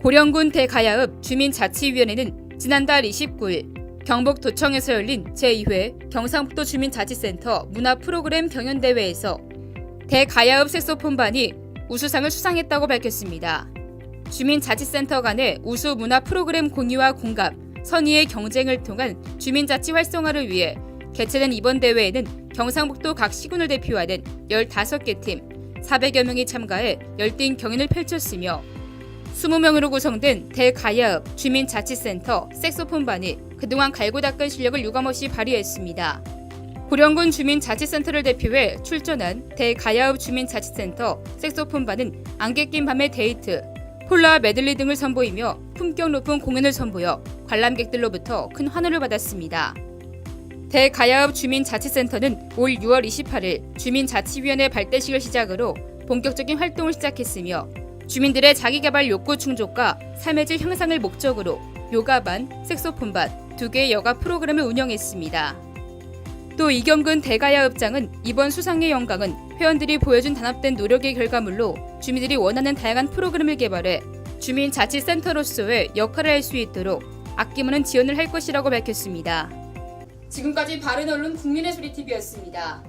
보령군 대가야읍 주민자치위원회는 지난달 29일 경북도청에서 열린 제2회 경상북도 주민자치센터 문화 프로그램 경연대회에서 대가야읍 색소폰반이 우수상을 수상했다고 밝혔습니다. 주민자치센터 간의 우수 문화 프로그램 공유와 공감, 선의의 경쟁을 통한 주민자치 활성화를 위해 개최된 이번 대회에는 경상북도 각 시군을 대표하는 15개 팀, 400여 명이 참가해 열띤 경연을 펼쳤으며 20명으로 구성된 대가야읍 주민자치센터 색소폰반이 그동안 갈고 닦은 실력을 유감없이 발휘했습니다. 고령군 주민자치센터를 대표해 출전한 대가야읍 주민자치센터 색소폰반은 안개 낀 밤의 데이트, 폴라 메들리 등을 선보이며 품격 높은 공연을 선보여 관람객들로부터 큰 환호를 받았습니다. 대가야읍 주민자치센터는 올 6월 28일 주민자치위원회 발대식을 시작으로 본격적인 활동을 시작했으며 주민들의 자기개발 욕구 충족과 삶의 질 향상을 목적으로 요가반, 색소폰반 두 개의 여가 프로그램을 운영했습니다. 또 이경근 대가야읍장은 이번 수상의 영광은 회원들이 보여준 단합된 노력의 결과물로 주민들이 원하는 다양한 프로그램을 개발해 주민 자치센터로서의 역할을 할 수 있도록 아낌없는 지원을 할 것이라고 밝혔습니다. 지금까지 바른 언론 국민의 소리 TV였습니다.